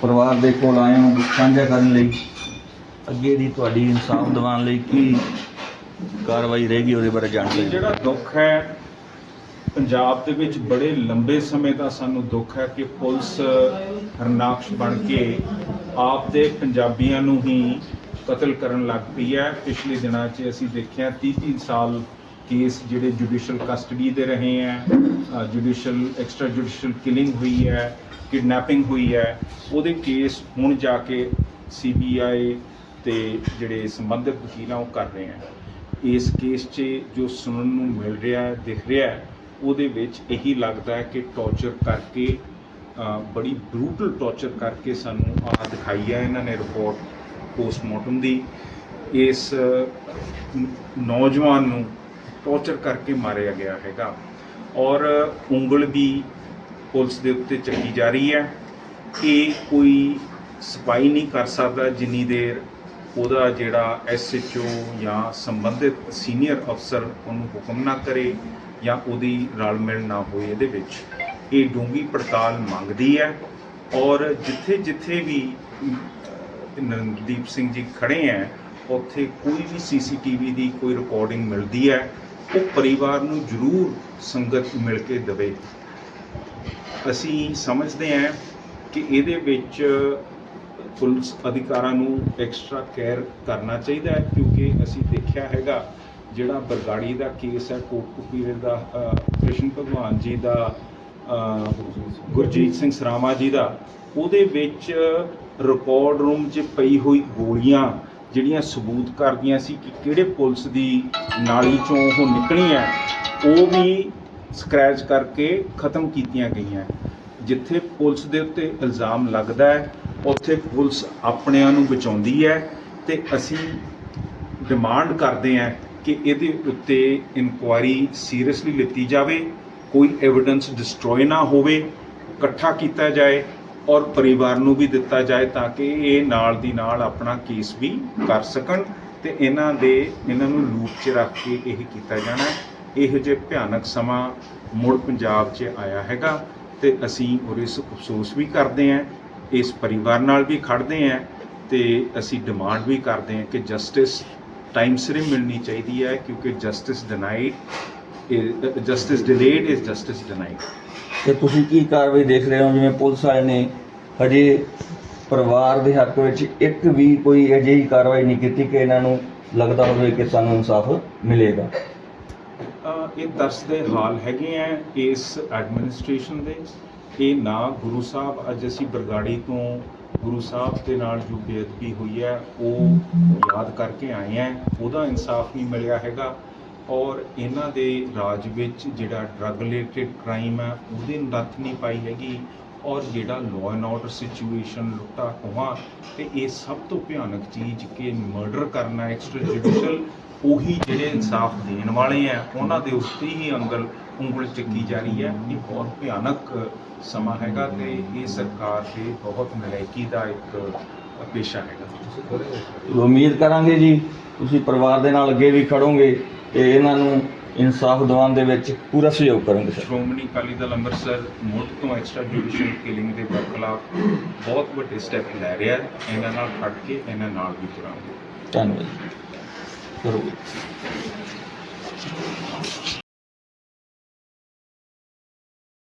ਪਰਿਵਾਰ ਦੇ ਕੋਲ ਆਏ ਹੋ ਸਾਂਝਾ ਕਰਨ ਲਈ। ਅੱਗੇ ਦੀ ਤੁਹਾਡੀ ਇਨਸਾਫ ਦਿਵਾਉਣ ਲਈ ਕੀ ਕਾਰਵਾਈ ਰਹੇਗੀ ਉਹਦੇ ਬਾਰੇ ਇਹ ਜਾਣਕਾਰੀ ਜਿਹੜਾ ਦੁੱਖ ਹੈ, ਪੰਜਾਬ ਦੇ ਵਿੱਚ ਬੜੇ ਲੰਬੇ ਸਮੇਂ ਦਾ ਸਾਨੂੰ ਦੁੱਖ ਹੈ ਕਿ ਪੁਲਿਸ ਹਰਨਾਕਸ਼ ਬਣ ਕੇ ਆਪ ਦੇ ਪੰਜਾਬੀਆਂ ਨੂੰ ਹੀ ਕਤਲ ਕਰਨ ਲੱਗ ਪਈ ਹੈ। ਪਿਛਲੇ ਦਿਨਾਂ 'ਚ ਅਸੀਂ ਦੇਖਿਆ 30 30 ਸਾਲ ਕੇਸ ਜਿਹੜੇ ਜੁਡੀਸ਼ੀਅਲ ਕਸਟਡੀ ਦੇ ਰਹੇ ਹੈ ਜੁਡੀਸ਼ੀਅਲ ਐਕਸਟਰਾ ਜੁਡੀਸ਼ੀਅਲ ਕਿਲਿੰਗ ਹੋਈ ਹੈ। ਕਿਡਨੈਪਿੰਗ ਹੋਈ ਹੈ, ਉਹਦੇ ਕੇਸ ਹੁਣ ਜਾ ਕੇ ਸੀਬੀਆਈ ਤੇ ਜਿਹੜੇ ਸੰਬੰਧਿਤ ਵਕੀਲ ਆ ਉਹ ਕਰ ਰਹੇ ਹੈ। ਇਸ ਕੇਸ 'ਚ ਜੋ ਸੁਣਨ ਨੂੰ ਮਿਲ ਰਿਹਾ ਹੈ, ਦਿਖ ਰਿਹਾ ਹੈ, ਉਹਦੇ ਵਿੱਚ ਇਹੀ ਲੱਗਦਾ ਹੈ ਕਿ ਟੌਰਚਰ ਕਰਕੇ ਬੜੀ ਬਰੂਟਲ ਟੌਰਚਰ ਕਰਕੇ ਸਾਨੂੰ ਆ ਦਿਖਾਈ ਹੈ ਇਹਨਾਂ ਨੇ ਰਿਪੋਰਟ ਪੋਸਟਮਾਰਟਮ ਦੀ। ਇਸ ਨੌਜਵਾਨ ਨੂੰ ਟੌਰਚਰ ਕਰਕੇ ਮਾਰਿਆ ਗਿਆ ਹੈਗਾ। ਔਰ ਉਂਗਲ ਵੀ ਪੁਲਿਸ ਦੇ ਉੱਤੇ ਚੱਕੀ ਜਾ ਰਹੀ ਹੈ। ਇਹ ਕੋਈ ਸਪਾਈ ਨਹੀਂ ਕਰ ਸਕਦਾ ਜਿੰਨੀ ਦੇਰ ਉਹਦਾ ਜਿਹੜਾ ਐਸਐਚਓ ਜਾਂ ਸੰਬੰਧਿਤ ਸੀਨੀਅਰ ਅਫਸਰ ਉਹਨੂੰ ਹੁਕਮ ਨਾ ਕਰੇ ਜਾਂ ਉਹਦੀ ਰਲ ਮਿਲ ਨਾ ਹੋਏ ਇਹਦੇ ਵਿੱਚ। ਇਹ ਡੂੰਗੀ ਪੜਤਾਲ ਮੰਗਦੀ ਹੈ ਔਰ ਜਿੱਥੇ ਜਿੱਥੇ ਵੀ ਅਹ, ਸਿੰਘ ਜੀ ਖੜੇ ਹੈ ਉੱਥੇ ਕੋਈ ਵੀ ਸੀਸੀਟੀਵੀ ਦੀ ਕੋਈ ਰਿਕਾਰਡਿੰਗ ਮਿਲਦੀ ਹੈ ਉਹ ਪਰਿਵਾਰ ਨੂੰ ਜ਼ਰੂਰ ਸੰਗਤ ਮਿਲ ਕੇ ਦੇਵੇ। ਅਸੀਂ ਸਮਝਦੇ ਹਾਂ ਕਿ ਇਹਦੇ ਵਿੱਚ ਪੁਲਿਸ ਅਧਿਕਾਰਾਂ ਨੂੰ ਐਕਸਟਰਾ ਕੇਅਰ ਕਰਨਾ ਚਾਹੀਦਾ ਹੈ, ਕਿਉਂਕਿ ਅਸੀਂ ਦੇਖਿਆ ਹੈਗਾ ਜਿਹੜਾ ਬਰਗਾੜੀ ਦਾ ਕੇਸ ਹੈ ਕੋਟਕਪੂਰੇ ਦਾ ਕ੍ਰਿਸ਼ਨ ਭਗਵਾਨ ਜੀ ਦਾ ਗੁਰਜੀਤ ਸਿੰਘ ਸਰਾਮਾ ਜੀ ਦਾ, ਉਹਦੇ ਵਿੱਚ ਰਿਕਾਰਡ ਰੂਮ 'ਚ ਪਈ ਹੋਈ ਗੋਲੀਆਂ ਜਿਹੜੀਆਂ ਸਬੂਤ ਕਰਦੀਆਂ ਸੀ ਕਿ ਕਿਹੜੇ ਪੁਲਿਸ ਦੀ ਨਾਲੀ 'ਚੋਂ ਉਹ ਨਿਕਲੀ ਹੈ ਉਹ ਵੀ ਸਕ੍ਰੈਚ ਕਰਕੇ ਖਤਮ ਕੀਤੀਆਂ ਗਈਆਂ। ਜਿੱਥੇ ਪੁਲਿਸ ਦੇ ਉੱਤੇ ਇਲਜ਼ਾਮ ਲੱਗਦਾ ਹੈ, ਉੱਥੇ ਪੁਲਿਸ ਆਪਣਿਆਂ ਨੂੰ ਬਚਾਉਂਦੀ ਹੈ ਤੇ ਅਸੀਂ ਡਿਮਾਂਡ ਕਰਦੇ ਹਾਂ ਕਿ ਇਹਦੇ ਉੱਤੇ ਇਨਕੁਆਇਰੀ ਸੀਰੀਅਸਲੀ ਲਿੱਤੀ ਜਾਵੇ, ਕੋਈ ਐਵੀਡੈਂਸ ਡਿਸਟਰੋਏ ਨਾ ਹੋਵੇ, ਇਕੱਠਾ ਕੀਤਾ ਜਾਏ ਔਰ ਪਰਿਵਾਰ ਨੂੰ ਵੀ ਦਿੱਤਾ ਜਾਏ ਤਾਂ ਕਿ ਇਹ ਨਾਲ ਦੀ ਨਾਲ ਆਪਣਾ ਕੇਸ ਵੀ ਕਰ ਸਕਣ ਤੇ ਇਹਨਾਂ ਦੇ, ਇਹਨਾਂ ਨੂੰ ਲੂਪ 'ਚ ਰੱਖ ਕੇ ਇਹ ਕੀਤਾ ਜਾਣਾ ਇਹੋ ਜਿਹੇ ਭਿਆਨਕ ਸਮਾਂ ਮੁੜ ਪੰਜਾਬ 'ਚ ਆਇਆ ਹੈਗਾ ਤੇ ਅਸੀਂ ਉਹਦੇ ਅਫਸੋਸ ਵੀ ਕਰਦੇ ਹਾਂ, ਇਸ ਪਰਿਵਾਰ ਨਾਲ ਵੀ ਖੜਦੇ ਹਾਂ ਤੇ ਅਸੀਂ ਡਿਮਾਂਡ ਵੀ ਕਰਦੇ ਹਾਂ ਕਿ ਜਸਟਿਸ ਟਾਈਮ ਸਿਰ ਮਿਲਣੀ ਚਾਹੀਦੀ ਹੈ ਕਿਉਂਕਿ justice denied justice delayed is justice denied ਤੇ ਤੁਸੀਂ ਕੀ ਕਾਰਵਾਈ ਦੇਖ ਰਹੇ ਹੋ? ਜਿਵੇਂ ਪੁਲਿਸ ਵਾਲੇ ਨੇ ਹਜੇ ਪਰਿਵਾਰ ਦੇ ਹੱਕ ਵਿੱਚ ਇੱਕ ਵੀ ਕੋਈ ਅਜਿਹੀ ਕਾਰਵਾਈ ਨਹੀਂ ਕੀਤੀ ਕਿ ਇਹਨਾਂ ਨੂੰ ਲੱਗਦਾ ਹੋਵੇ ਕਿ ਸਾਨੂੰ ਇਨਸਾਫ ਮਿਲੇਗਾ। ਇਹ ਤਰਸ ਦੇ ਹਾਲ ਹੈਗੇ ਆ ਇਸ ਐਡਮਿਨਿਸਟ੍ਰੇਸ਼ਨ ਦੇ। ਇਹ ਨਾ ਗੁਰੂ ਸਾਹਿਬ, ਅੱਜ ਅਸੀਂ ਬਰਗਾੜੀ ਤੋਂ ਗੁਰੂ ਸਾਹਿਬ ਦੇ ਨਾਲ ਜੋ ਬੇਅਦਬੀ ਹੋਈ ਹੈ ਉਹ ਯਾਦ ਕਰਕੇ ਆਏ ਆ। ਉਹਦਾ ਇਨਸਾਫ ਨਹੀਂ ਮਿਲਿਆ ਹੈਗਾ ਔਰ ਇਹਨਾਂ ਦੇ ਰਾਜ ਵਿੱਚ ਜਿਹੜਾ ਡਰੱਗ ਰਿਲੇਟਡ ਕ੍ਰਾਈਮ ਹੈ ਉਹਦੇ ਨੱਥ ਨਹੀਂ ਪਾਈ ਹੈਗੀ। ਔਰ ਜਿਹੜਾ ਲਾਅ ਐਂਡ ਆਰਡਰ ਸਿਚੁਏਸ਼ਨ ਲੁੱਟਾ ਖੋਹਾਂ, ਤੇ ਇਹ ਸਭ ਤੋਂ ਭਿਆਨਕ ਚੀਜ਼ ਕਿ ਮਰਡਰ ਕਰਨਾ ਐਕਸਟਰਾ ਜੁਡੀਸ਼ਲ ਉਹੀ ਜਿਹੜੇ ਇਨਸਾਫ ਦੇਣ ਵਾਲੇ ਆ, ਉਹਨਾਂ ਦੇ ਉੱਤੇ ਹੀ ਅੰਗਲ ਉਂਗਲ ਚੱਕੀ ਜਾ ਰਹੀ ਹੈ। ਇਹ ਬਹੁਤ ਭਿਆਨਕ ਸਮਾਂ ਹੈਗਾ ਤੇ ਇਹ ਸਰਕਾਰ ਦੇ ਬਹੁਤ ਨਲਾਇਕੀ ਦਾ ਇੱਕ ਪੇਸ਼ਾ ਹੈਗਾ। ਉਮੀਦ ਕਰਾਂਗੇ ਜੀ, ਤੁਸੀਂ ਪਰਿਵਾਰ ਦੇ ਨਾਲ ਅੱਗੇ ਵੀ ਖੜੋਗੇ ਤੇ ਇਹਨਾਂ ਨੂੰ ਇਨਸਾਫ ਦਿਵਾਉਣ ਦੇ ਵਿੱਚ ਪੂਰਾ ਸਹਿਯੋਗ ਕਰੋਗੇ ਸਰ। ਸ਼੍ਰੋਮਣੀ ਅਕਾਲੀ ਦਲ ਅੰਮ੍ਰਿਤਸਰ ਮੁੱਢ ਤੋਂ ਐਕਸਟਰਾ ਜੁਡੀਸ਼ੀਅਲ ਕਿਲਿੰਗ ਦੇ ਬਰਖਲਾਫ ਬਹੁਤ ਵੱਡੇ ਸਟੈਪ ਲੈ ਰਿਹਾ ਹੈ। ਇਹਨਾਂ ਨਾਲ ਖੜ ਕੇ ਇਹਨਾਂ ਨਾਲ ਵੀ ਤੁਰਾਂਗੇ। ਧੰਨਵਾਦ ਜੀ। ਕਰੋ